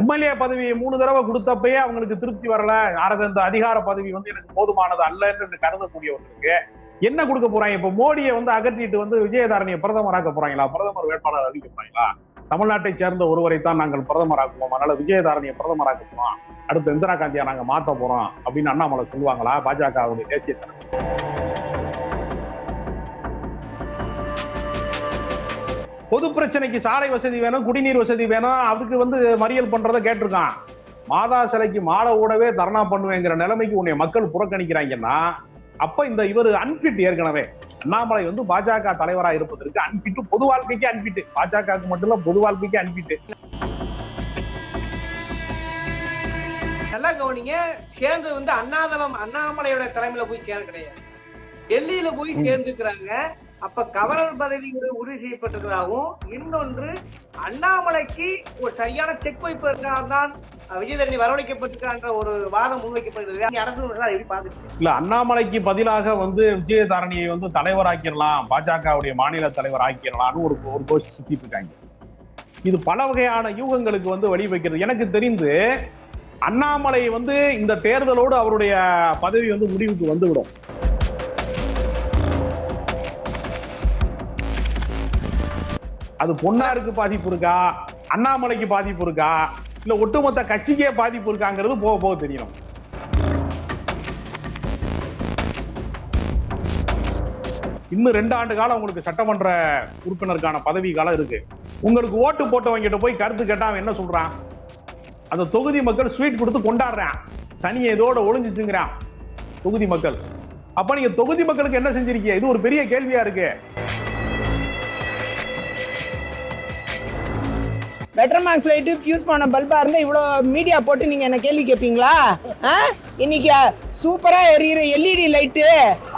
MLA பதவியை மூணு தடவை கொடுத்தப்பயே அவங்களுக்கு திருப்தி வரல. அரசு அந்த அதிகார பதவி வந்து எனக்கு போதுமானது அல்ல என்று கருதக்கூடியவர்களுக்கு என்ன கொடுக்க போறாங்க? இப்ப மோடியை வந்து அகற்றிட்டு வந்து விஜயதாரணியை பிரதமராக்க போறாங்களா? பிரதமர் வேட்பாளர் அறிவிக்க போறாங்களா? தமிழ்நாட்டை சேர்ந்த ஒருவரை தான் நாங்கள் பிரதமராக்குவோம். அதனால விஜயதாரணியை பிரதமராக்க போறோம் அடுத்து இந்திரா காந்தியா நாங்க மாத்த போறோம் அப்படின்னு அண்ணாமலை சொல்லுவாங்களா? பாஜகவுடைய தேசிய தலைவர். பொது பிரச்சனைக்கு சாலை வசதி வேணும் குடிநீர் வசதி வேணும். அதுக்கு வந்து மறியல் பண்றதை கேட்டிருக்கான். மாதா சிலைக்கு மாலை ஓடவே தர்ணா பண்ணுவேங்கிற நிலைமைக்கு உன்னை மக்கள் புறக்கணிக்கிறாங்கன்னா அப்ப இந்த இவர் அன்பிட் ஏற்கனவே. அண்ணாமலை வந்து பாஜக தலைவராக இருப்பதற்கு அன்பிட் பொது வாழ்க்கைக்கு அன்பிட் பாஜகவுக்கு மட்டும் இல்ல பொது வாழ்க்கைக்கு அன்பிட் நல்லா கவனிங்க சேர்ந்தது வந்து அண்ணாதளம் அண்ணாமலையோட தலைமையில போய் சேர கிடையாது. டெல்லியில போய் சேர்ந்துக்கிறாங்க. அப்ப கவர்னர் பதவி உறுதி செய்யப்பட்டிருக்கிறதாகவும் இன்னொன்று அண்ணாமலைக்கு ஒரு சரியான செக் வைப்பதற்காக தான் விஜயதரணி வரவழைக்கப்பட்டிருக்கிற ஒரு வாதம் முன்வைக்கப்படுகிறது அரசு விமர்சனம் எப்படி பாக்குறீங்க இல்ல அண்ணாமலைக்கு பதிலாக வந்து விஜயதாரணியை வந்து தலைவராக்கிடலாம் பாஜகவுடைய மாநில தலைவர் ஆக்கிடலாம்னு ஒரு ஒரு கோஷ் சுத்திட்டு இருக்காங்க. இது பல வகையான யூகங்களுக்கு வந்து வழிவகுக்கிறது. எனக்கு தெரிந்து அண்ணாமலை வந்து இந்த தேர்தலோடு அவருடைய பதவி வந்து முடிவுக்கு வந்துவிடும். அது பொன்னாருக்கு பாதிப்பு இருக்கா? அண்ணாமலைக்கு பாதிப்பு இருக்கா? இல்ல ஒட்டுமொத்த கட்சிக்கே பாதிப்பு இருக்காங்கிறது போக போக தெரியணும். இன்னும் ரெண்டு ஆண்டு காலம் உங்களுக்கு சட்டமன்ற உறுப்பினருக்கான பதவி காலம் இருக்கு. உங்களுக்கு ஓட்டு போட்டவங்கிட்ட போய் கருத்து கேட்டா அவன் என்ன சொல்றான்? அந்த தொகுதி மக்கள் ஸ்வீட் கொடுத்து கொண்டாடுறான். சனியை இதோட ஒளிஞ்சிச்சுங்கிறான் தொகுதி மக்கள். அப்ப நீங்க தொகுதி மக்களுக்கு என்ன செஞ்சிருக்கீங்க? இது ஒரு பெரிய கேள்வியா இருக்கு. பெட்டர் மார்க்ஸ் லைட்டு ஃபியூஸ் பண்ண பல்பாக இருந்தால் இவ்வளோ மீடியா போட்டு நீங்க என்ன கேள்வி கேட்பீங்களா ஆ? இன்னைக்கு சூப்பரா எரியிற எல்இடி லைட்டு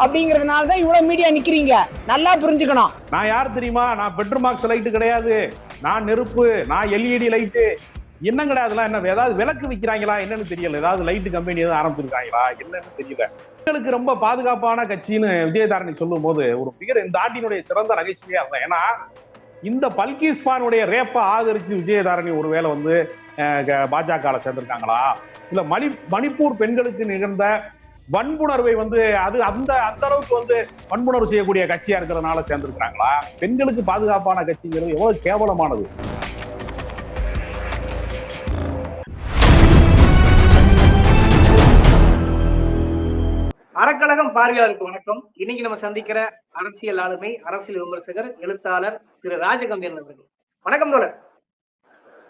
அப்படிங்கறதுனால தான் இவ்வளோ மீடியா நிக்கிறீங்க. நல்லா புரிஞ்சுக்கணும். நான் யார் தெரியுமா? நான் பெட்ரோல் மார்க்ஸ் லைட்டு கிடையாது. நான் நெருப்பு நான் எல்இடி லைட்டு என்ன அதெல்லாம் என்ன ஏதாவது விளக்கு விற்கிறாங்களா என்னன்னு தெரியல. ஏதாவது லைட்டு கம்பெனி எதுவும் ஆரம்பிச்சிருக்காங்களா? என்னன்னு தெரியல. மக்களுக்கு ரொம்ப பாதுகாப்பான கட்சின்னு விஜயதாரணி சொல்லும் போது ஒரு மிக இந்த ஆட்டினுடைய சிறந்த நகைச்சுவையா இருந்தேன் ஏன்னா இந்த பல்கிஸ்பானுடைய ரேப்பை ஆதரிச்சு விஜயதாரணி ஒருவேளை வந்து பாஜக சேர்ந்திருக்காங்களா? இல்ல மணி மணிப்பூர் பெண்களுக்கு நிகழ்ந்த வன்புணர்வை வந்து அது அந்த அந்த அளவுக்கு வந்து வன்புணர்வு செய்யக்கூடிய கட்சியா இருக்கிறதுனால சேர்ந்திருக்கிறாங்களா? பெண்களுக்கு பாதுகாப்பான கட்சிங்கிறது எவ்வளவு கேவலமானது? பார்வையாளருக்கு வணக்கம். இன்னைக்கு நம்ம சந்திக்கிற அரசியல் ஆளுமை அரசியல் விமர்சகர் எழுத்தாளர் திரு ராஜகம்பீரன் அவர்கள். வணக்கம் தோழர்.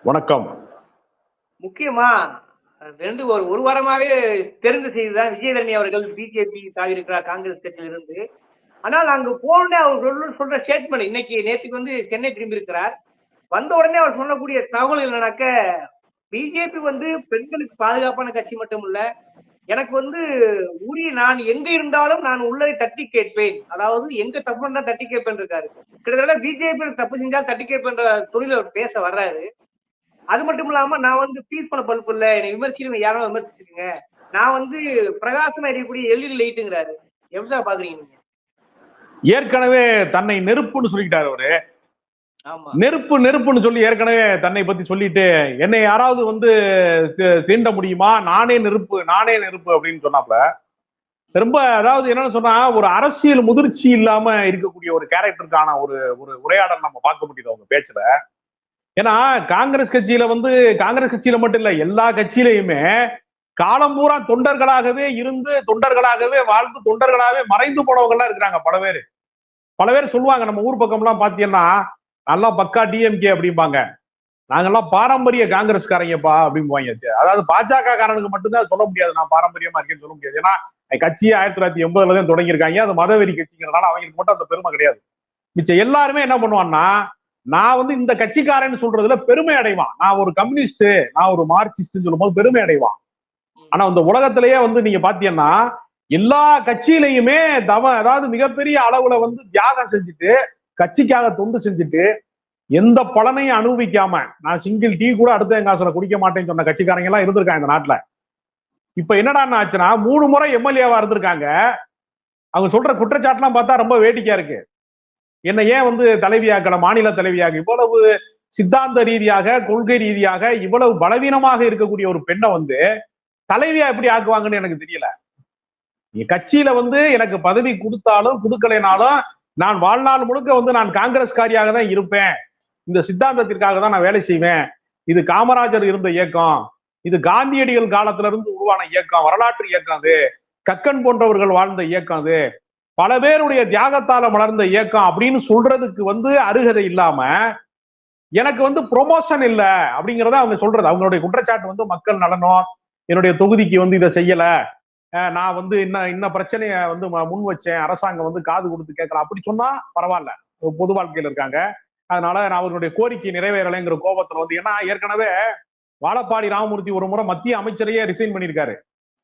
வணக்கம். முக்கியமா ரெண்டு ஒரு ஒரு வாரமாவே தெரிந்த செய்திதான் விஜயதரணி அவர்கள் பிஜேபி தாவிருக்கிறார் காங்கிரஸ் கட்சியில இருந்து ஆனால் அங்கு போன அவர் சொல்ற சொல்ற ஸ்டேட்மெண்ட் இன்னைக்கு நேற்றுக்கு வந்து சென்னை திரும்பி இருக்கிறார் வந்த உடனே அவர் சொல்லக்கூடிய தகவல் என்னன்னாக்க பிஜேபி வந்து பெண்களுக்கு பாதுகாப்பான கட்சி மட்டும் இல்ல எனக்கு வந்து உரிய நான் எங்க இருந்தாலும் நான் உள்ளதை தட்டி கேட்பேன். அதாவது எங்க தப்பு தான் தட்டி கேட்பேன் இருக்காரு. கிட்டத்தட்ட பிஜேபி தப்பு செஞ்சா தட்டி கேட்பேன்ற தொழில அவர் பேச வர்றாரு. அது மட்டும் இல்லாம நான் வந்து ஃபீல் பண்ண பல்பு இல்ல. என்னை விமர்சிக்கிறவங்க யாரும் விமர்சிச்சிருங்க. நான் வந்து பிரகாசமா இருக்கக்கூடிய எல்இடி லைட்டுங்கிறாரு எப்படி சார் பாக்குறீங்க ஏற்கனவே தன்னை நெருப்புன்னு சொல்லிக்கிட்டாரு அவரு. நெருப்பு நெருப்புன்னு சொல்லி ஏற்கனவே தன்னை பத்தி சொல்லிட்டு என்னை யாராவது வந்து சீண்ட முடியுமா? நானே நெருப்பு நானே நெருப்பு அப்படின்னு சொன்னாப்ல. ரொம்ப அதாவது என்னன்னு சொன்னா ஒரு அரசியல் முதிர்ச்சி இல்லாம இருக்கக்கூடிய ஒரு கேரக்டருக்கான ஒரு ஒரு உரையாடல் நம்ம பார்க்க முடியுது அவங்க பேச்சுல. ஏன்னா காங்கிரஸ் கட்சியில வந்து காங்கிரஸ் கட்சியில மட்டும் இல்ல எல்லா கட்சியிலையுமே காலம் பூரா தொண்டர்களாகவே இருந்து தொண்டர்களாகவே வாழ்ந்து தொண்டர்களாகவே மறைந்து போனவங்க எல்லாம் இருக்கிறாங்க பல பேர். பல பேர் சொல்லுவாங்க நம்ம ஊர் பக்கம் எல்லாம் பாத்தீங்கன்னா நல்லா பக்கா டிஎம்கே அப்படிம்பாங்க. நாங்கெல்லாம் பாரம்பரிய காங்கிரஸ்காரங்கப்பா அப்படிம்பாங்க. அதாவது பாஜக காரனுக்கு மட்டும்தான் சொல்ல முடியாது. நான் பாரம்பரியமா இருக்கேன்னு சொல்ல முடியாது. ஏன்னா கட்சி ஆயிரத்தி தொள்ளாயிரத்தி எண்பதுல தான் தொடங்கியிருக்காங்க. அது மதவெறி கட்சிங்கிறதுனால அவங்களுக்கு மட்டும் அந்த பெருமை கிடையாது. மிச்சம் எல்லாருமே என்ன பண்ணுவான்னா நான் வந்து இந்த கட்சிக்காரன்னு சொல்றதுல பெருமை அடைவான். நான் ஒரு கம்யூனிஸ்ட் நான் ஒரு மார்க்சிஸ்ட்னு சொல்லும்போது பெருமை அடைவான். ஆனா இந்த உலகத்திலேயே வந்து நீங்க பாத்தீங்கன்னா எல்லா கட்சியிலையுமே தவ அதாவது மிகப்பெரிய அளவுல வந்து தியாகம் செஞ்சுட்டு கட்சிக்காக தொண்டு செஞ்சுட்டு எந்த பலனையும் அனுபவிக்காம நான் சிங்கிள் டீ கூட அடுத்த காசுல குடிக்க மாட்டேன்னு சொன்ன கட்சிக்காரங்க எல்லாம் இருந்திருக்காங்க இந்த நாட்டுல. இப்ப என்னடா ஆச்சுன்னா மூணு முறை எம்எல்ஏவா இருந்திருக்காங்க. அவங்க சொல்ற குற்றச்சாட்டுலாம் பார்த்தா ரொம்ப வேடிக்கையா இருக்கு. என்ன ஏன் வந்து தலைவியாக்கல மாநில தலைவியாக? இவ்வளவு சித்தாந்த ரீதியாக கொள்கை ரீதியாக இவ்வளவு பலவீனமாக இருக்கக்கூடிய ஒரு பெண்ணை வந்து தலைவியா எப்படி ஆக்குவாங்கன்னு எனக்கு தெரியல. நீ கட்சியில வந்து எனக்கு பதவி கொடுத்தாலும் கொடுக்கலைனாலும் நான் வாழ்நாள் முழுக்க வந்து நான் காங்கிரஸ்காரியாக தான் இருப்பேன். இந்த சித்தாந்தத்திற்காக தான் நான் வேலை செய்வேன். இது காமராஜர் இருந்த இயக்கம். இது காந்தியடிகள் காலத்துல இருந்து உருவான இயக்கம். வரலாற்று இயக்கம் அது. கக்கன் போன்றவர்கள் வாழ்ந்த இயக்கம் அது. பல பேருடைய தியாகத்தால மலர்ந்த இயக்கம் அப்படின்னு சொல்றதுக்கு வந்து அருகதை இல்லாம எனக்கு வந்து ப்ரொமோஷன் இல்லை அப்படிங்கிறத அவங்க சொல்றது. அவங்களுடைய குற்றச்சாட்டு வந்து மக்கள் நலனும் என்னுடைய தொகுதிக்கு வந்து இதை செய்யல. நான் வந்து இன்ன இன்ன பிரச்சனைய வந்து ம- முன் வச்சேன். அரசாங்கம் வந்து காது கொடுத்து கேட்கல அப்படி சொன்னா பரவாயில்ல. பொது வாழ்க்கையில இருக்காங்க. அதனால நான் அவர்களுடைய கோரிக்கை நிறைவேறலைங்கிற கோபத்துல வந்து ஏன்னா ஏற்கனவே வாழப்பாடி ராமமூர்த்தி ஒரு முறை மத்திய அமைச்சரையே ரிசைன் பண்ணியிருக்காரு.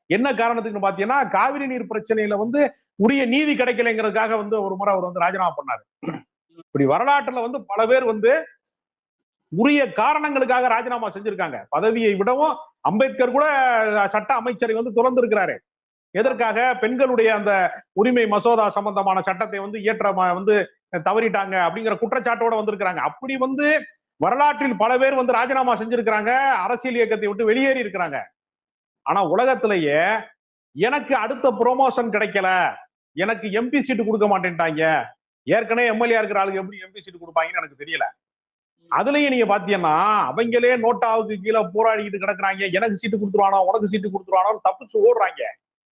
என்ன காரணத்துக்குன்னு பாத்தீங்கன்னா காவிரி நீர் பிரச்சனையில வந்து உரிய நீதி கிடைக்கலைங்கிறதுக்காக வந்து ஒரு முறை அவர் வந்து ராஜினாமா பண்ணாரு. இப்படி வரலாற்றுல வந்து பல பேர் வந்து உரிய காரணங்களுக்காக ராஜினாமா செஞ்சிருக்காங்க. பதவியை விடவும் அம்பேத்கர் கூட சட்ட அமைச்சரை வந்து திறந்திருக்கிறாரு. எதற்காக பெண்களுடைய அந்த உரிமை மசோதா சம்பந்தமான சட்டத்தை வந்து இயற்ற வந்து தவறிட்டாங்க அப்படிங்கிற குற்றச்சாட்டோட வந்திருக்கிறாங்க. அப்படி வந்து வரலாற்றில் பல பேர் வந்து ராஜினாமா செஞ்சிருக்கிறாங்க அரசியல் இயக்கத்தை விட்டு வெளியேறி இருக்கிறாங்க. ஆனா உலகத்திலேயே எனக்கு அடுத்த ப்ரொமோஷன் கிடைக்கல. எனக்கு எம்பி சீட்டு கொடுக்க மாட்டேன்ட்டாங்க. ஏற்கனவே எம்எல்ஏ இருக்கிற ஆளுக்கு எப்படி எம்பி சீட்டு கொடுப்பாங்கன்னு எனக்கு தெரியல. அதுலயும் நீங்க பாத்தீங்கன்னா அவங்களே நோட்டாவுக்கு கீழே போராடிக்கிட்டு கிடக்குறாங்க. எனக்கு சீட்டு கொடுத்துருவானோ உனக்கு சீட்டு கொடுத்துருவானோ தப்பிச்சு ஓடுறாங்க.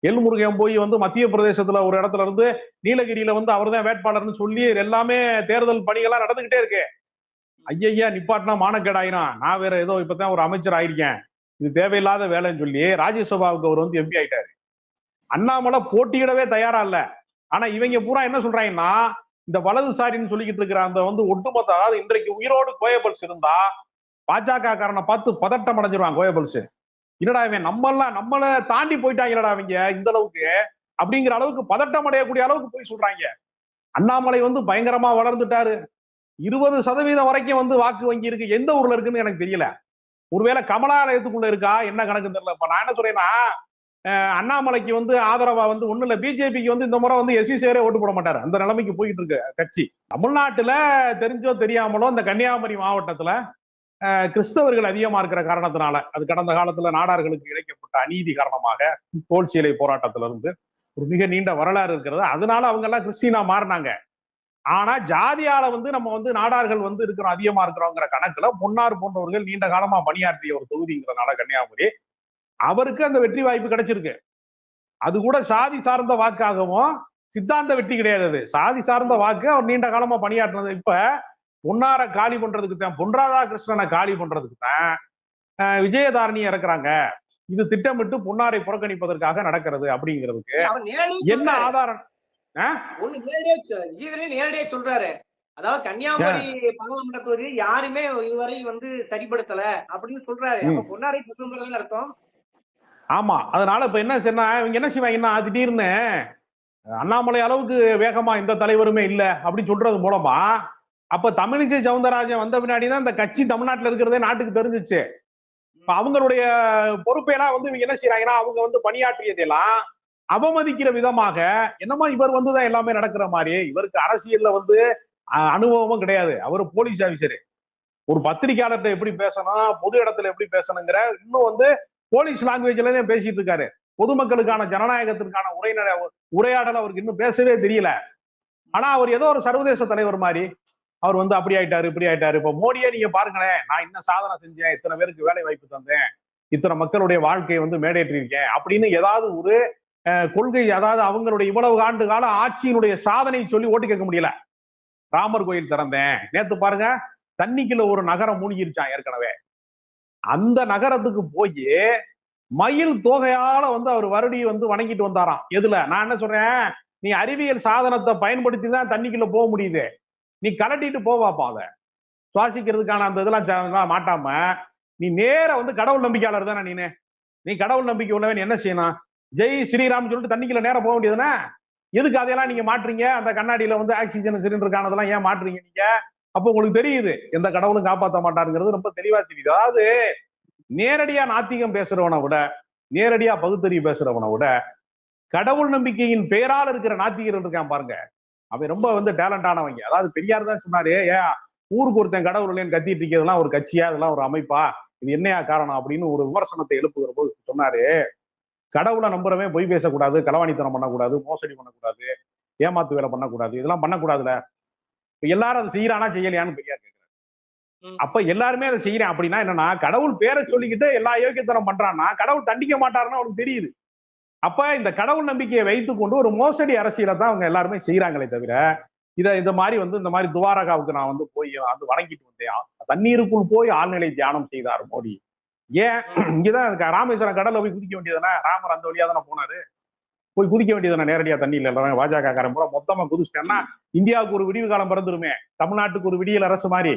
எல்முருகன் போய் வந்து மத்திய பிரதேசத்துல ஒரு இடத்துல இருந்து நீலகிரியில வந்து அவர்தான் வேட்பாளர்னு சொல்லி எல்லாமே தேர்தல் பணிகள்லாம் நடந்துகிட்டே இருக்கு. ஐயய்யா நிப்பாட்டினா மானக்கேடாயிரும் நான் வேற ஏதோ இப்பதான் ஒரு அமைச்சர் ஆயிருக்கேன். இது தேவையில்லாத வேலைன்னு சொல்லி ராஜ்யசபாவுக்கு அவர் வந்து எம்பி ஆயிட்டாரு. அண்ணாமலை போட்டியிடவே தயாரா இல்ல. ஆனா இவங்க பூரா என்ன சொல்றாங்கன்னா இந்த வலதுசாரின்னு சொல்லிக்கிட்டு இருக்கிற அந்த வந்து ஒட்டுமொத்த அதாவது இன்றைக்கு உயிரோடு கோயபல்ஸ் இருந்தா பாஜக காரனை பார்த்து பதட்டம் அடைஞ்சிருவான் கோயபல்ஸ் என்னடா இவன் நம்மளாம் நம்மள தாண்டி போயிட்டாங்கடா அவங்க இந்த அளவுக்கு அப்படிங்கிற அளவுக்கு பதட்டம் அடையக்கூடிய அளவுக்கு போய் சொல்றாங்க. அண்ணாமலை வந்து பயங்கரமா வளர்ந்துட்டாரு. இருபது சதவீதம் வரைக்கும் வந்து வாக்கு வங்கி இருக்கு. எந்த ஊர்ல இருக்குன்னு எனக்கு தெரியல. ஒருவேளை கமலாலயத்துக்குள்ள இருக்கா? என்ன கணக்கு தெரியல. இப்ப நான் என்ன சொல்றேன்னா அண்ணாமலைக்கு வந்து ஆதரவா வந்து ஒண்ணு இல்ல பிஜேபிக்கு வந்து இந்த முறை வந்து எஸ்சி சேரே ஓட்டு போட மாட்டாரு. அந்த நிலைமைக்கு போயிட்டு இருக்கு கட்சி. தமிழ்நாட்டுல தெரிஞ்சோ தெரியாமலோ இந்த கன்னியாகுமரி மாவட்டத்துல கிறிஸ்தவர்கள் அதிகமா இருக்கிற காரணத்தினால அது கடந்த காலத்துல நாடார்களுக்கு இழைக்கப்பட்ட அநீதி காரணமாக தோல் சீலை போராட்டத்துல இருந்து ஒரு மிக நீண்ட வரலாறு இருக்கிறது. அதனால அவங்க எல்லாம் கிறிஸ்டினா மாறினாங்க. ஆனா ஜாதியால வந்து நம்ம வந்து நாடார்கள் வந்து இருக்கிறோம் அதிகமா இருக்கிறோங்கிற கணக்குல முன்னார் போன்றவர்கள் நீண்ட காலமா பணியாற்றிய ஒரு தொகுதிங்கிறதுனால கன்னியாகுமரி அவருக்கு அந்த வெற்றி வாய்ப்பு கிடைச்சிருக்கு. அது கூட சாதி சார்ந்த வாக்காகவும் சித்தாந்த வெற்றி கிடையாது அது. சாதி சார்ந்த வாக்கு அவர் நீண்ட காலமா பணியாற்றினது. இப்ப பொன்னார காலி பண்றதுக்கு தான் பொன் ராதாகிருஷ்ணனை காலி பண்றதுக்கு தான் விஜயதாரணி இறக்குறாங்க. இது திட்டமிட்டு பொன்னாரை புறக்கணிப்பதற்காக நடக்கிறது அப்படிங்கிறதுக்கு என்ன. ஆதாரம்? நேரடியா சொல்றாரு. அதாவது கன்னியாகுமரி பாராளுமன்ற தொகுதி யாருமே இதுவரை வந்து சரிப்படுத்தல அப்படின்னு சொல்றாரு. அப்ப பொன்னாரை சொல்லுங்கிறது அர்த்தம்? ஆமா. அதனால இப்ப என்ன சொன்னா இவங்க என்ன செய்வாங்கன்னா திடீர்னு அண்ணாமலை அளவுக்கு வேகமா எந்த தலைவருமே இல்ல அப்படின்னு சொல்றது மூலமா அப்ப தமிழிசை சவுந்தரராஜன் வந்த பின்னாடி தான் இந்த கட்சி தமிழ்நாட்டுல இருக்கிறதே நாட்டுக்கு தெரிஞ்சிச்சு. இப்ப அவங்களுடைய பொறுப்பையெல்லாம் வந்து இவங்க என்ன செய்யறாங்கன்னா அவங்க வந்து பணியாற்றியதெல்லாம் அவமதிக்கிற விதமாக என்னமா இவர் வந்துதான் எல்லாமே நடக்கிற மாதிரி இவருக்கு அரசியல்ல வந்து அஹ், அனுபவமும் கிடையாது. அவர் போலீஸ் ஆபீசர். ஒரு பத்திரிகையாளர்கிட்ட எப்படி பேசணும் பொது இடத்துல எப்படி பேசணுங்கிற இன்னும் வந்து போலீஸ் லாங்குவேஜ்ல தான் பேசிட்டு இருக்காரு. பொதுமக்களுக்கான ஜனநாயகத்திற்கான உரைநடை உரையாடல் அவருக்கு இன்னும் பேசவே தெரியல. ஆனா அவர் ஏதோ ஒரு சர்வதேச தலைவர் மாதிரி அவர் வந்து அப்படி ஆயிட்டாரு இப்படி ஆயிட்டாரு. இப்போ மோடியே நீங்க பாருங்களேன் நான் என்ன சாதனை செஞ்சேன் இத்தனை பேருக்கு வேலை வாய்ப்பு தந்தேன் இத்தனை மக்களுடைய வாழ்க்கையை வந்து மேடையேற்றிருக்கேன் அப்படின்னு ஏதாவது ஒரு அஹ், கொள்கை அதாவது அவங்களுடைய இவ்வளவு ஆண்டு கால ஆட்சியினுடைய சாதனை சொல்லி ஓட்டு கேட்க முடியல. ராமர் கோயில் திறந்தேன். நேத்து பாருங்க தண்ணிக்குள்ள ஒரு நகரம் மூழ்கிருச்சான் ஏற்கனவே. அந்த நகரத்துக்கு போய் மயில் தோகையால வந்து அவர் வருடி வந்து வணங்கிட்டு வந்தாராம். எதுல? நான் என்ன சொல்றேன் நீ அறிவியல் சாதனத்தை பயன்படுத்தி தான் தண்ணிக்குள்ள போக முடியுது. நீ கலட்டிட்டு போவாப்பா அதை சுவாசிக்கிறதுக்கான அந்த இதெல்லாம் மாட்டாம நீ நேரா வந்து கடவுள் நம்பிக்கையாளர் தானே நீனு. நீ கடவுள் நம்பிக்கை உள்ளவன் என்ன செய்யணும்? ஜெய் ஸ்ரீராம் சொல்லிட்டு தண்ணிக்குள்ள நேரம் போக வேண்டியதுன்னா எதுக்கு அதையெல்லாம் நீங்க மாட்டுறீங்க அந்த கண்ணாடியில வந்து ஆக்சிஜன் சிலிண்டருக்கானதெல்லாம் ஏன் மாட்டுறீங்க நீங்க? அப்போ உங்களுக்கு தெரியுது எந்த கடவுளும் காப்பாற்ற மாட்டாருங்கிறது ரொம்ப தெளிவா தெரியுது. அதாவது நேரடியா நாத்திகம் பேசுறவனை விட நேரடியா பகுத்தறிவு பேசுறவனை விட கடவுள் நம்பிக்கையின் பெயரால் இருக்கிற நாத்திகர்கள் இருக்கான் பாருங்க. அவன் ரொம்ப வந்து டேலண்ட் ஆனவங்க. அதாவது பெரியார் தான் சொன்னாரு ஏன் ஊருக்கு ஒருத்தன் கடவுள் இல்லைன்னு கத்திட்டு இருக்கிறதுலாம் ஒரு கட்சியா இதெல்லாம் ஒரு அமைப்பா? இது என்னையா காரணம்? அப்படின்னு ஒரு விமர்சனத்தை எழுப்புகிற போது சொன்னாரு கடவுளை நம்புறவன் பொய் பேசக்கூடாது களவாணித்தனம் பண்ணக்கூடாது மோசடி பண்ணக்கூடாது ஏமாத்து வேலை பண்ணக்கூடாது இதெல்லாம் பண்ணக்கூடாதுல. இப்ப எல்லாரும் அதை செய்யறானா செய்யலையான்னு பெரியார் கேட்கிறாரு. அப்ப எல்லாருமே அதை செய்யறேன் அப்படின்னா என்னன்னா கடவுள் பேரை சொல்லிக்கிட்டு எல்லா யோக்கியத்தனம் பண்றான்னா கடவுள் தண்டிக்க மாட்டாருன்னு அவனுக்கு தெரியுது. அப்ப இந்த கடவுள் நம்பிக்கையை வைத்துக்கொண்டு ஒரு மோசடி அரசியலை தான் அவங்க எல்லாருமே செய்யறாங்களே தவிர இத இந்த மாதிரி வந்து இந்த மாதிரி துவாரகாவுக்கு நான் வந்து போய் வந்து வணங்கிட்டு வந்தேன். தண்ணீருக்குள் போய் ஆழ்நிலை தியானம் செய்தார் மோடி. ஏன்? இங்கதான் ராமேஸ்வரம் கடல்ல போய் குதிக்க வேண்டியதுதானே? ராமர் அந்த வழியா தானே போனாரு? போய் குதிக்க வேண்டியதுதானே நேரடியா தண்ணியில்? எல்லாரும் பாஜக காரன் பூரா மொத்தமா குதிச்சிட்டேன்னா இந்தியாவுக்கு ஒரு விடிவு காலம் பிறந்துருமே? தமிழ்நாட்டுக்கு ஒரு விடியல் அரசு மாதிரி.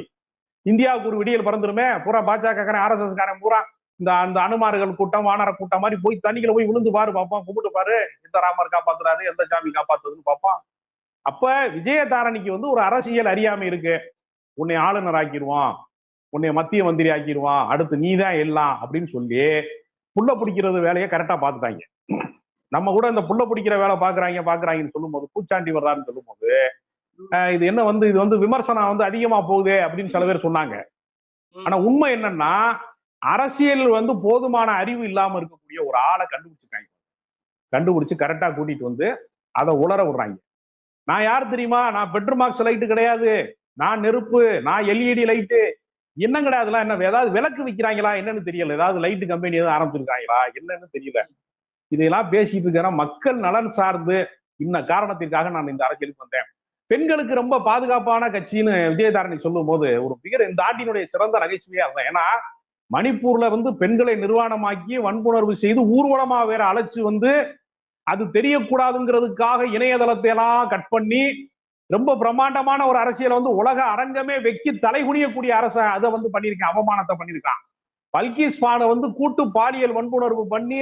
இந்தியாவுக்கு ஒரு விடியல் பிறந்துருமே? பூரா பாஜக காரன் ஆர்எஸ்எஸ் காரன் பூரா இந்த அந்த அனுமார்கள் கூட்டம் வானர கூட்டம் மாதிரி போய் தண்ணிக்குள்ள போய் விழுந்து பாரு பார்ப்போம் கும்பிட்டு பாரு. எந்த ராமர் காப்பாத்துறாரு? எந்த சாமி காப்பாத்துறதுன்னு பாப்பான். அப்ப விஜயதாரணிக்கு வந்து ஒரு அரசியல் அறியாமை இருக்கு. உன்னை ஆளுநர் ஆக்கிடுவான் உன்னை மத்திய மந்திரி ஆக்கிடுவான். அடுத்து நீ தான் எல்லாம் அப்படின்னு சொல்லி புள்ள பிடிக்கிறது வேலையை கரெக்டா பார்த்துட்டாங்க. நம்ம கூட இந்த புள்ள பிடிக்கிற வேலை பாக்குறாங்க பாக்குறாங்கன்னு சொல்லும்போது பூச்சாண்டி வர்றாருன்னு சொல்லும்போது அஹ் இது என்ன வந்து இது வந்து விமர்சனம் வந்து அதிகமா போகுதே அப்படின்னு சில பேர் சொன்னாங்க. ஆனா உண்மை என்னன்னா அரசியல் வந்து போதுமான அறிவு இல்லாம இருக்கக்கூடிய ஒரு ஆளை கண்டுபிடிச்சிருக்காங்க. கண்டுபிடிச்சு கரெக்டா கூட்டிட்டு வந்து அதை உளர விடுறாங்க. நான் யார் தெரியுமா? நான் பெட்ரோமாக்ஸ் லைட்டு கிடையாது. நான் நெருப்பு நான் எல்இடி லைட்டு என்ன கிடையாதுலாம் என்ன ஏதாவது விளக்கு விற்கிறாங்களா என்னன்னு தெரியல. ஏதாவது லைட்டு கம்பெனி எதுவும் ஆரம்பிச்சிருக்காங்களா? என்னன்னு தெரியல. இதையெல்லாம் பேசிட்டு இருக்கிற மக்கள் நலன் சார்ந்து இன்ன காரணத்திற்காக நான் இந்த அரசியலுக்கு வந்தேன். பெண்களுக்கு ரொம்ப பாதுகாப்பான கட்சின்னு விஜயதாரணி சொல்லும் போது ஒரு மிக இந்த ஆட்டினுடைய சிறந்த நகைச்சுவையா இருந்தேன் ஏன்னா மணிப்பூர்ல வந்து பெண்களை நிர்வாணமாக்கி வன்புணர்வு செய்து ஊர்வலமா வேற அழைச்சு வந்து அது தெரியக்கூடாதுங்கிறதுக்காக இணையதளத்தை எல்லாம் கட் பண்ணி ரொம்ப பிரம்மாண்டமான ஒரு அரசியலை வந்து உலக அரங்கமே வெக்கி தலைகுனியக்கூடிய அரச அதை வந்து பண்ணியிருக்கான் அவமானத்தை பண்ணியிருக்கான். பல்கிஸ் பானை வந்து கூட்டு பாலியல் வன்புணர்வு பண்ணி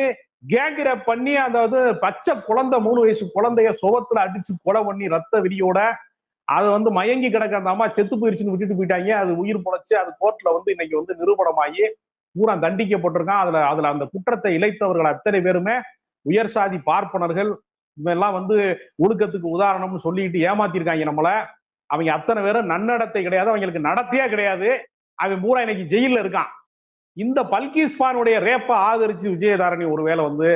கேங்கிர பண்ணி அந்த வந்து பச்சை குழந்தை மூணு வயசு குழந்தைய சுகத்துல அடிச்சு கொலை பண்ணி ரத்த விரியோட அது வந்து மயங்கி கிடக்க அந்த அம்மா செத்து போயிருச்சுன்னு விட்டுட்டு போயிட்டாங்க. அது உயிர் பொழைச்சு அது கோர்ட்ல வந்து இன்னைக்கு வந்து நிரூபணமாகி பூரா தண்டிக்கப்பட்டிருக்கான். அதுல அதுல அந்த குற்றத்தை இழைத்தவர்கள் அத்தனை பேருமே உயர் சாதி பார்ப்பனர்கள். இவெல்லாம் வந்து ஒழுக்கத்துக்கு உதாரணம்னு சொல்லிட்டு ஏமாத்திருக்காங்க நம்மள. அவங்க அத்தனை பேரும் நன்னடத்தை கிடையாது. அவங்களுக்கு நடத்தையே கிடையாது. அவன் பூரா இன்னைக்கு ஜெயில இருக்கான். இந்த பல்கிஸ் பானுடைய ரேப்பை ஆதரிச்சு விஜயதாரணி ஒருவேளை வந்து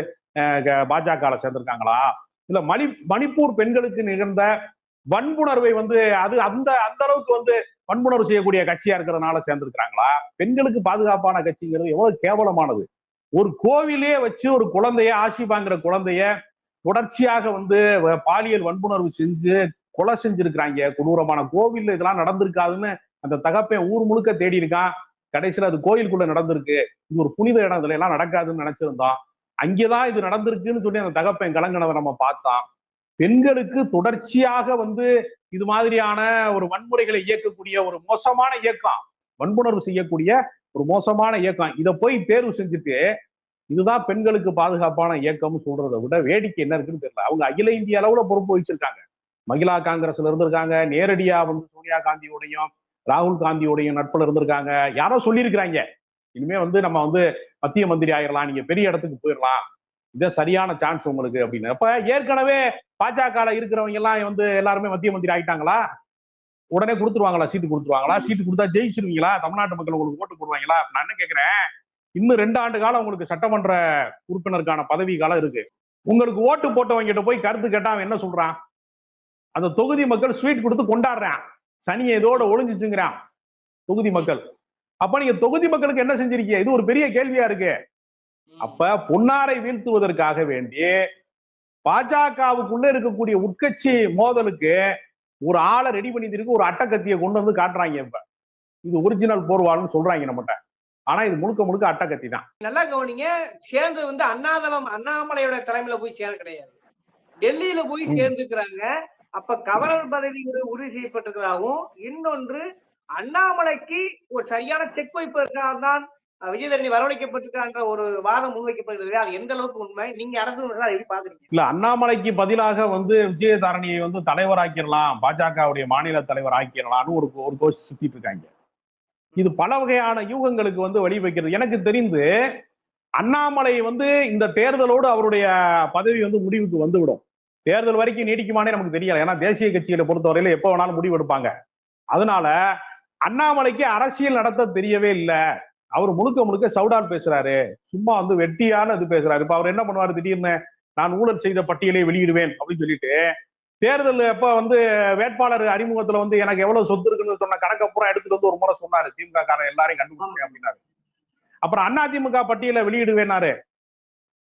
பாஜக சேர்ந்திருக்காங்களா? இல்ல மணி மணிப்பூர் பெண்களுக்கு நிகழ்ந்த வன்புணர்வை வந்து அது அந்த அந்த அளவுக்கு வந்து வன்புணர்வு செய்யக்கூடிய கட்சியா இருக்கிறதுனால சேர்ந்திருக்கிறாங்களா? பெண்களுக்கு பாதுகாப்பான கட்சிங்கிறது எவ்வளவு கேவலமானது. ஒரு கோவிலே வச்சு ஒரு குழந்தைய ஆசி வாங்குற குழந்தைய தொடர்ச்சியாக வந்து வ- பாலியல் வன்புணர்வு செஞ்சு கொலை செஞ்சிருக்கிறாங்க. கொடூரமான கோவில் இதெல்லாம் நடந்திருக்காதுன்னு அந்த தகப்பன் ஊர் முழுக்க தேடி இருக்கான் கடைசியில அது கோயிலுக்குள்ள நடந்திருக்கு. இது ஒரு புனித இடம் இதுல எல்லாம் நடக்காதுன்னு நினைச்சிருந்தோம் அங்கேதான் இது நடந்திருக்குன்னு சொல்லி அந்த தகப்பன் கலங்கினதை நம்ம பார்த்தோம் பெண்களுக்கு தொடர்ச்சியாக வந்து இது மாதிரியான ஒரு வன்முறைகளை இயக்கக்கூடிய ஒரு மோசமான இயக்கம் வன்புணர்வு செய்யக்கூடிய ஒரு மோசமான இயக்கம். இதை போய் தேர்வு செஞ்சுட்டு இதுதான் பெண்களுக்கு பாதுகாப்பான இயக்கம்னு சொல்றதை விட வேடிக்கை என்ன இருக்குன்னு தெரியல. அவங்க அகில இந்திய அளவுல பொறுப்பு வச்சிருக்காங்க. மகிழா காங்கிரஸ்ல இருந்திருக்காங்க நேரடியா வந்து சோனியா காந்தியோடையும் ராகுல் காந்தியோடையும் நட்புல இருந்திருக்காங்க. யாரோ சொல்லியிருக்கிறாங்க. இனிமே வந்து நம்ம வந்து மத்திய மந்திரி ஆயிரலாம் நீங்க பெரிய இடத்துக்கு போயிடலாம் இதான் சரியான சான்ஸ் உங்களுக்கு அப்படின்னு. அப்ப ஏற்கனவே பாஜக இருக்கிறவங்க எல்லாம் வந்து எல்லாருமே மத்திய மந்திரி ஆயிட்டாங்களா? உடனே கொடுத்துருவாங்களா? சீட்டு கொடுத்துருவாங்களா? சீட்டு கொடுத்தா ஜெயிச்சிருவீங்களா? தமிழ்நாட்டு மக்கள் உங்களுக்கு ஓட்டு போடுவாங்களா? நான் என்ன கேட்கிறேன் இன்னும் ரெண்டு ஆண்டு காலம் உங்களுக்கு சட்டமன்ற உறுப்பினருக்கான பதவி காலம் இருக்கு. உங்களுக்கு ஓட்டு போட்டவங்க கிட்ட போய் கருத்து கேட்டா அவன் என்ன சொல்றான்? அந்த தொகுதி மக்கள் ஸ்வீட் கொடுத்து கொண்டாடுறான். சனியை இதோட ஒளிஞ்சிச்சுங்கிறான் தொகுதி மக்கள். அப்ப நீங்க தொகுதி மக்களுக்கு என்ன செஞ்சிருக்கீங்க? இது ஒரு பெரிய கேள்வியா இருக்கு. அப்ப பொன்னாரை வீழ்த்துவதற்காக வேண்டி பாஜகவுக்குள்ள இருக்கக்கூடிய உட்கட்சி மோதலுக்கு ஒரு ஆளை ரெடி பண்ணிட்டு ஒரு அட்டக்கத்தியை கொண்டு வந்து காட்டுறாங்க இப்ப. இது ஒரிஜினல் போர்வாள்னு சொல்றாங்க நம்மகிட்ட. ஆனா இது முழுக்க முழுக்க அட்டக்கத்தி தான். நல்லா கவனிங்க சேர்ந்து வந்து அண்ணாதளம் அண்ணாமலையோட தலைமையில போய் சேர கிடையாது. டெல்லியில போய். சேர்ந்துக்கிறாங்க. அப்ப கவர்னர் பதவிங்கிறது உறுதி செய்யப்பட்டிருக்கிறதாகவும் இன்னொன்று அண்ணாமலைக்கு ஒரு சரியான செக் வைப்பதற்காக தான் விஜயதரணி வரவழைக்கப்பட்டிருக்கான்ற ஒரு வாதம் முன்வைக்கப்படுகிறது. அது எந்த அளவுக்கு உண்மை? நீங்க அரசு எப்படி பாக்குறீங்க? இல்ல அண்ணாமலைக்கு பதிலாக வந்து விஜயதாரணியை வந்து தலைவராக்கிடலாம் பாஜகவுடைய மாநில தலைவர் ஆக்கிடலாம்னு ஒரு ஒரு கோஷ் சுத்திட்டு இருக்காங்க. இது பல வகையான யூகங்களுக்கு வந்து வழி வைக்கிறது எனக்கு தெரிந்து அண்ணாமலை வந்து இந்த தேர்தலோடு அவருடைய பதவி வந்து முடிவுக்கு வந்துவிடும். தேர்தல் வரைக்கும் நீடிக்குமானே நமக்கு தெரியல. ஏன்னா தேசிய கட்சிகளை பொறுத்தவரையில எப்போ வேணாலும் முடிவு எடுப்பாங்க அதனால அண்ணாமலைக்கு அரசியல் நடத்த தெரியவே இல்லை. அவர் முழுக்க முழுக்க சவுடால் பேசுறாரு. சும்மா வந்து வெட்டியான இது பேசுறாரு. இப்ப அவர் என்ன பண்ணுவாரு? திடீர்னு நான் ஊழல் செய்த பட்டியலை வெளியிடுவேன் அப்படின்னு சொல்லிட்டு தேர்தல் அப்ப வந்து வேட்பாளர் அறிமுகத்துல வந்து எனக்கு எவ்வளவு சொத்து இருக்குன்னு சொன்ன கணக்கு அப்புறம் எடுத்துட்டு வந்து ஒரு முறை சொன்னாரு. திமுக காரன் எல்லாரையும் கண்டுபிடிச்சேன் அப்படின்னாரு. அப்புறம் அண்ணா திமுக பட்டியலை வெளியிடுவேனாரு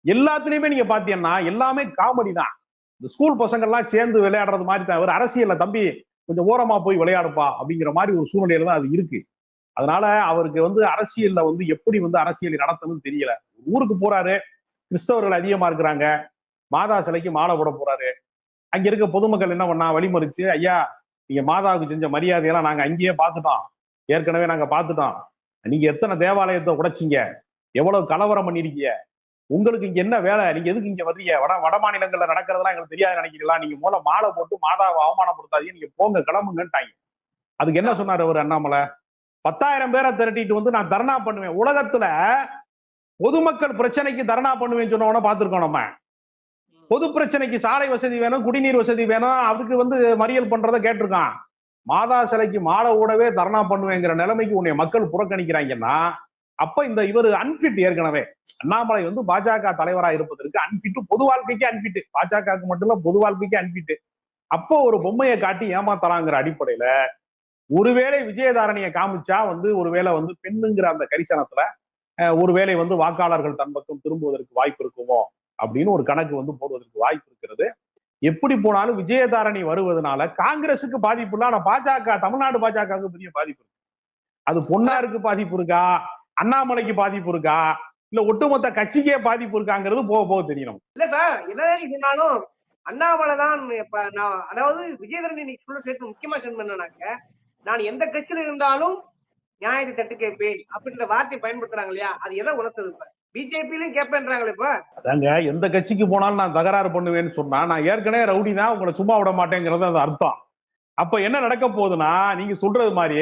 எல்லாத்துலயுமே நீங்க பாத்தீங்கன்னா எல்லாமே காமெடி தான். இந்த ஸ்கூல் பசங்க எல்லாம் சேர்ந்து விளையாடுறது மாதிரி தான். ஒரு அரசியல்ல தம்பி கொஞ்சம் ஓரமா போய் விளையாடுப்பா அப்படிங்கிற மாதிரி ஒரு சூழ்நிலையில தான் அது இருக்கு. அதனால அவருக்கு வந்து அரசியல்ல வந்து எப்படி வந்து அரசியல் நடத்தணும்னு தெரியல. ஊருக்கு போறாரு கிறிஸ்தவர்கள் அதிகமா இருக்கிறாங்க. மாதா சிலைக்கு மாலை போட போறாரு. அங்க இருக்க பொதுமக்கள் என்ன பண்ணா வழிமறிச்சு ஐயா நீங்க மாதாவுக்கு செஞ்ச மரியாதையெல்லாம் நாங்க அங்கேயே பார்த்துட்டோம். ஏற்கனவே நாங்க பார்த்துட்டோம். நீங்க எத்தனை தேவாலயத்தை உடைச்சீங்க? எவ்வளவு கலவரம் பண்ணிருக்கீங்க? உங்களுக்கு இங்க என்ன வேலை? நீங்க எதுக்கு இங்க வர்றீங்க? வட வட மாநிலங்கள்ல நடக்கிறதெல்லாம் எங்களுக்கு தெரியாது நினைக்கிறீங்களா? நீங்க மூலம் மாலை போட்டு மாதாவை அவமானப்படுத்தாதீங்க. நீங்க போங்க கிளம்புங்கன்ட்டாங்க. அதுக்கு என்ன சொன்னாரு அவர் அண்ணாமலை? பத்தாயிரம் பேரை திரட்டிட்டு வந்து நான் தர்ணா பண்ணுவேன். உலகத்துல பொதுமக்கள் பிரச்சனைக்கு தர்ணா பண்ணுவேன்னு சொன்னவன பார்த்துருக்கோம் நம்ம. பொது பிரச்சனைக்கு சாலை வசதி வேணும் குடிநீர் வசதி வேணும். அதுக்கு வந்து மறியல் பண்றத கேட்டிருக்கான். மாதா சிலைக்கு மாலை ஓடவே தர்ணா பண்ணுவேங்கிற நிலைமைக்கு உன்னை மக்கள் புறக்கணிக்கிறாங்கன்னா அப்ப இந்த இவர் அன்பிட் ஏற்கனவே. அண்ணாமலை வந்து பாஜக தலைவரா இருப்பதற்கு அன்பிட் பொது வாழ்க்கைக்கு அன்பிட் பாஜகவுக்கு மட்டும் இல்ல பொது வாழ்க்கைக்கு அன்பிட் அப்போ ஒரு பொம்மையை காட்டி ஏமாத்தலாங்கிற அடிப்படையில ஒருவேளை விஜயதாரணியை காமிச்சா வந்து ஒருவேளை வந்து பெண்ணுங்கிற அந்த கரிசனத்துல ஒருவேளை வந்து வாக்காளர்கள் தன் பக்கம் திரும்புவதற்கு வாய்ப்பு இருக்குமோ அப்படின்னு ஒரு கணக்கு வந்து போடுவதற்கு வாய்ப்பு இருக்கிறது. எப்படி போனாலும் விஜயதாரணி வருவதனால காங்கிரஸுக்கு பாதிப்பு இல்ல ஆனா பாஜக தமிழ்நாடு பாஜகவுக்கு பெரிய பாதிப்பு இருக்கு. அது பொன்னாருக்கு பாதிப்பு இருக்கா? அண்ணாமலைக்கு பாதிப்பு இருக்கா? இல்ல ஒட்டுமொத்த கட்சிக்கே பாதிப்பு இருக்காங்கிறது போக போக தெரியணும் இல்ல சார் என்னதான் சொன்னாலும் அண்ணாமலை தான் நான் அதாவது விஜயதரணி நீ சொல்ல சேர்த்து முக்கியமா சொன்ன என்னன்னாக்க நான் எந்த கட்சியில் இருந்தாலும் நியாயத்தை தட்டு கேட்பேன் அப்படின்ற வார்த்தை பயன்படுத்துறாங்க இல்லையா? அது எதை உணர்த்தது இப்ப? பிஜேபியிலும் கேட்பேன்றாங்களே இப்ப? அதாங்க எந்த கட்சிக்கு போனாலும் நான் தகராறு பண்ணுவேன்னு சொன்னா நான் ஏற்கனவே ரவுடி தான் உங்களை சும்மா விட மாட்டேங்கிறது அது அர்த்தம். அப்ப என்ன நடக்க போகுதுன்னா நீங்க சொல்றது மாதிரி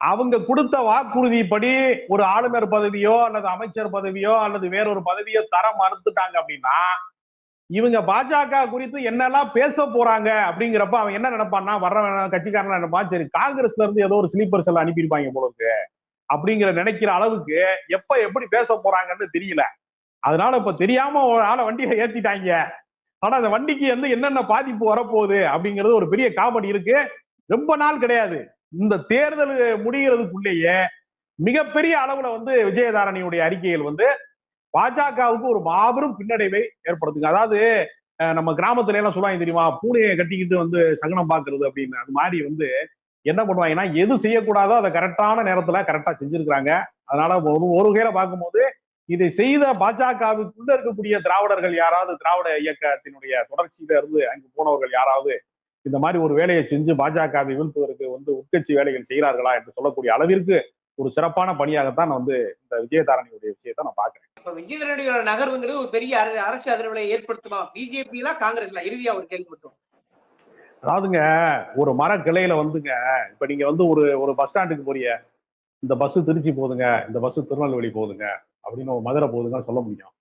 அவங்க கொடுத்த வாக்குறுதிப்படி ஒரு ஆளுநர் பதவியோ அல்லது அமைச்சர் பதவியோ அல்லது வேறொரு பதவியோ தர மறுத்துட்டாங்க அப்படின்னா இவங்க பாஜக குறித்து என்னெல்லாம் பேச போறாங்க அப்படிங்கிறப்ப அவன் என்ன நினைப்பான்னா வர்ற கட்சிக்காரன் நினைப்பான் சரி காங்கிரஸ்ல இருந்து ஏதோ ஒரு ஸ்லீப்பர் எல்லாம் அனுப்பியிருப்பாங்க போல இருக்கு. அப்படிங்கிற நினைக்கிற அளவுக்கு எப்ப எப்படி பேச போறாங்கன்னு தெரியல. அதனால இப்ப தெரியாம ஒரு ஆளை வண்டியில ஏத்திட்டாங்க. ஆனா அந்த வண்டிக்கு வந்து என்னென்ன பாதிப்பு வரப்போகுது அப்படிங்கிறது ஒரு பெரிய காமெடி இருக்கு. ரொம்ப நாள் கிடையாது. இந்த தேர்தல் முடிகிறதுக்குள்ளேயே மிகப்பெரிய அளவுல வந்து விஜயதாரணியுடைய அறிக்கைகள் வந்து பாஜகவுக்கு ஒரு மாபெரும் பின்னடைவை ஏற்படுத்துங்க. அதாவது நம்ம கிராமத்துல எல்லாம் சொல்லுவாங்க தெரியுமா? பூனையை கட்டிக்கிட்டு வந்து சகனம் பாக்குறது அப்படின்னு. அது மாதிரி வந்து என்ன பண்ணுவாங்கன்னா எது செய்யக்கூடாதோ அதை கரெக்டான நேரத்துல கரெக்டா செஞ்சிருக்கிறாங்க. அதனால ஒரு ஒரு வகையில பார்க்கும்போது இதை செய்த பாஜகவுக்குள்ள இருக்கக்கூடிய திராவிடர்கள் யாராவது திராவிட இயக்கத்தினுடைய தொடர்ச்சியில இருந்து அங்கு போனவர்கள் யாராவது இந்த மாதிரி ஒரு வேலையை செஞ்சு பாஜகவை வீழ்த்துவதற்கு வந்து உட்கட்சி வேலைகள் செய்கிறார்களா என்று சொல்லக்கூடிய அளவிற்கு ஒரு சிறப்பான பணியாகத்தான் நான் வந்து இந்த விஜயதாரணியுடைய விஷயத்தை நான் பாக்குறேன் இப்ப விஜயதரணியோட நகர்வுங்கிறது ஒரு பெரிய அர- அரசு அதிர்வலை ஏற்படுத்துமா? பிஜேபிலாம் காங்கிரஸ்ல? இறுதியா ஒரு கேள்வி மட்டும். அதாவதுங்க ஒரு மர கிளையில வந்துங்க இப்ப நீங்க வந்து ஒரு ஒரு பஸ் ஸ்டாண்டுக்கு போறீங்க. இந்த பஸ் திருச்சி போகுதுங்க இந்த பஸ் திருநெல்வேலி போகுதுங்க அப்படின்னு ஒரு மதுரை போகுதுங்கன்னு சொல்ல முடியும்.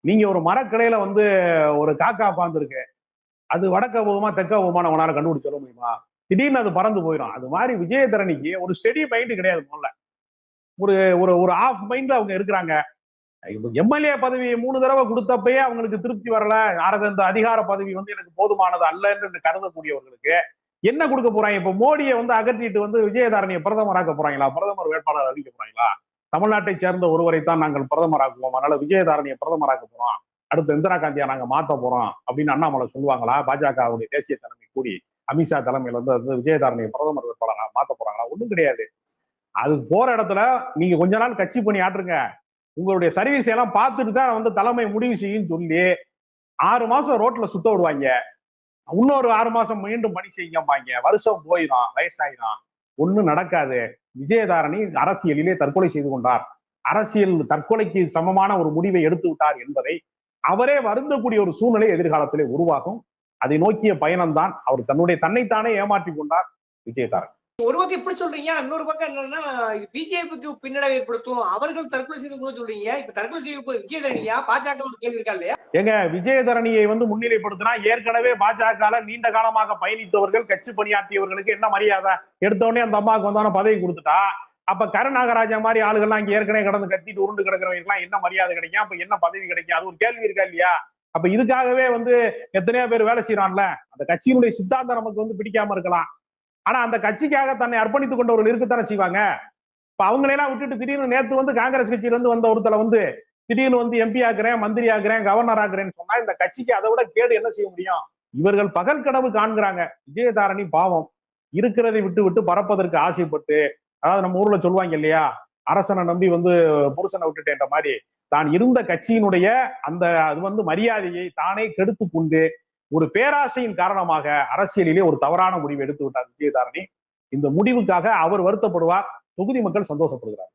நீங்க ஒரு மரக்கிளையில வந்து ஒரு காக்கா உட்காந்துருக்கு அது வடக்க போகுமா தெற்க போகுமா உங்களால கண்டுபிடிச்சு சொல்ல முடியுமா? திடீர்னு அது பறந்து போயிடும். அது மாதிரி விஜயதரணிக்கு ஒரு ஸ்டெடி மைண்டு கிடையாது முதல்ல. ஒரு ஒரு ஒரு ஆஃப் மைண்ட்ல அவங்க இருக்கிறாங்க. எம்எல்ஏ பதவி மூணு தடவை கொடுத்தப்பயே அவங்களுக்கு திருப்தி வரல. அரசு இந்த அதிகார பதவி வந்து எனக்கு போதுமானது அல்ல என்று கருதக்கூடியவர்களுக்கு என்ன கொடுக்க போறாங்க? இப்ப மோடியை வந்து அகற்றிட்டு வந்து விஜயதாரணியை பிரதமராக்க போறாங்களா? பிரதமர் வேட்பாளர் அறிவிக்க போறாங்களா? தமிழ்நாட்டை சேர்ந்த ஒருவரை தான் நாங்கள் பிரதமராக்குவோம். அதனால விஜயதாரணியை பிரதமராக்க போறோம். அடுத்து இந்திரா காந்தியா நாங்க மாத்த போறோம் அப்படின்னு அண்ணாமலை சொல்லுவாங்களா? பாஜகவுடைய தேசிய தலைமை கூடி. அமித்ஷா தலைமையில வந்து வந்து விஜயதாரணியை பிரதமர் வேட்பாளராக மாத்த போறாங்களா? ஒண்ணும் கிடையாது. அது போற இடத்துல நீங்க கொஞ்ச நாள் கட்சி பண்ணி ஆட்டுருங்க உங்களுடைய சர்வீஸ் எல்லாம் பார்த்துட்டு தான் வந்து தலைமை முடிவு செய்யும் சொல்லி ஆறு மாசம் ரோட்ல சுத்த விடுவாங்க. இன்னொரு ஆறு மாசம் மீண்டும் பணி செய்யும்பாங்க வருஷம் போயிடும் வயசாயிடும் ஒண்ணும் நடக்காது. விஜயதாரணி அரசியலிலே தற்கொலை செய்து கொண்டார். அரசியல் தற்கொலைக்கு சமமான ஒரு முடிவை எடுத்து விட்டார் என்பதை அவரே வருந்தக்கூடிய ஒரு சூழ்நிலை எதிர்காலத்திலே உருவாகும். அதை நோக்கிய பயணம்தான் அவர் தன்னுடைய தன்னைத்தானே ஏமாற்றி கொண்டார் விஜயதாரணி ஒரு பக்கம் இப்படி சொல்றீங்க இன்னொரு பக்கம் என்னன்னா பிஜேபிக்கு பின்னடைவு ஏற்படுத்தும் அவர்கள் தற்கொலை செய்து கூட சொல்றீங்க. இப்ப தற்கொலை செய்ய விஜயதரணியா? பாஜக ஒரு கேள்வி இருக்கா இல்லையா? எங்க விஜயதரணியை வந்து முன்னிலைப்படுத்தினா ஏற்கனவே பாஜக நீண்ட காலமாக பயணித்தவர்கள் கட்சி பணியாற்றியவர்களுக்கு என்ன மரியாதை? எடுத்த உடனே அந்த அம்மாவுக்கு வந்தான பதவி கொடுத்துட்டா? அப்ப கருநாகராஜா மாதிரி ஆளுகள்லாம் இங்க ஏற்கனவே கடந்து கட்டிட்டு உருண்டு கிடக்கிறவங்க எல்லாம் என்ன மரியாதை கிடைக்கும்? அப்ப என்ன பதவி கிடைக்கும்? அது ஒரு கேள்வி இருக்கா இல்லையா? அப்ப இதுக்காகவே வந்து எத்தனையோ பேர் வேலை செய்யறான்ல அந்த கட்சியினுடைய சித்தாந்தம் நமக்கு வந்து பிடிக்காம இருக்கலாம். ஆனா அந்த கட்சிக்காக தன்னை அர்ப்பணித்துக் கொண்டவர்கள் இருக்குத்தானே செய்வாங்க? இப்ப அவங்களெல்லாம் விட்டுட்டு திடீர்னு நேத்து வந்து காங்கிரஸ் கட்சியில இருந்து வந்த ஒருத்தல வந்து திடீர்னு வந்து எம்பி ஆக்குறேன் மந்திரி ஆக்குறேன் கவர்னர் ஆக்குறேன்னு சொன்னா இந்த கட்சிக்கு அதை விட கேடு என்ன செய்ய முடியும்? இவர்கள் பகல் கனவு காண்கிறாங்க. விஜயதாரணி பாவம். இருக்கிறதை விட்டு விட்டு பறப்பதற்கு ஆசைப்பட்டு அதாவது நம்ம ஊர்ல சொல்லுவாங்க இல்லையா? அரசனை நம்பி வந்து புருஷனை விட்டுட்டேன்ற மாதிரி தான் இருந்த கட்சியினுடைய அந்த அது வந்து மரியாதையை தானே கெடுத்து கொண்டு ஒரு பேராசையின் காரணமாக அரசியலிலே ஒரு தவறான முடிவு எடுத்து விட்டார் விஜயதாரணி. இந்த முடிவுக்காக அவர் வருத்தப்படுவார் தொகுதி மக்கள் சந்தோஷப்படுகிறார்